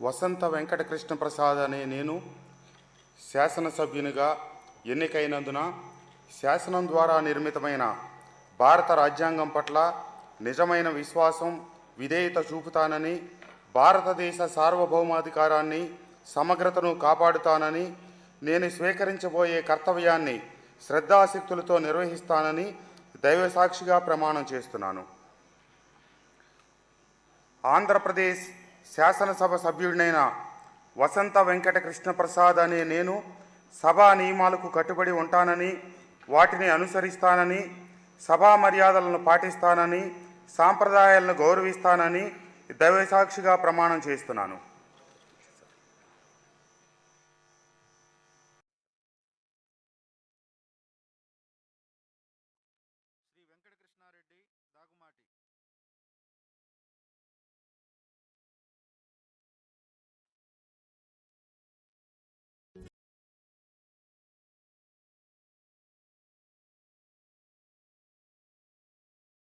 వసంత వెంకటకృష్ణ ప్రసాద్ అనే నేను శాసనసభ్యునిగా ఎన్నికైనందున శాసనం ద్వారా నిర్మితమైన భారత రాజ్యాంగం పట్ల నిజమైన విశ్వాసం విధేయత చూపుతానని భారతదేశ సార్వభౌమాధికారాన్ని సమగ్రతను కాపాడుతానని నేను స్వీకరించబోయే కర్తవ్యాన్ని శ్రద్ధాశక్తులతో నిర్వహిస్తానని దైవసాక్షిగా ప్రమాణం చేస్తున్నాను. ఆంధ్రప్రదేశ్ శాసనసభ సభ్యుడినైన వసంత వెంకట కృష్ణప్రసాద్ అనే నేను సభా నియమాలకు కట్టుబడి ఉంటానని వాటిని అనుసరిస్తానని సభా మర్యాదలను పాటిస్తానని సాంప్రదాయాలను గౌరవిస్తానని దైవసాక్షిగా ప్రమాణం చేస్తున్నాను. శ్రీ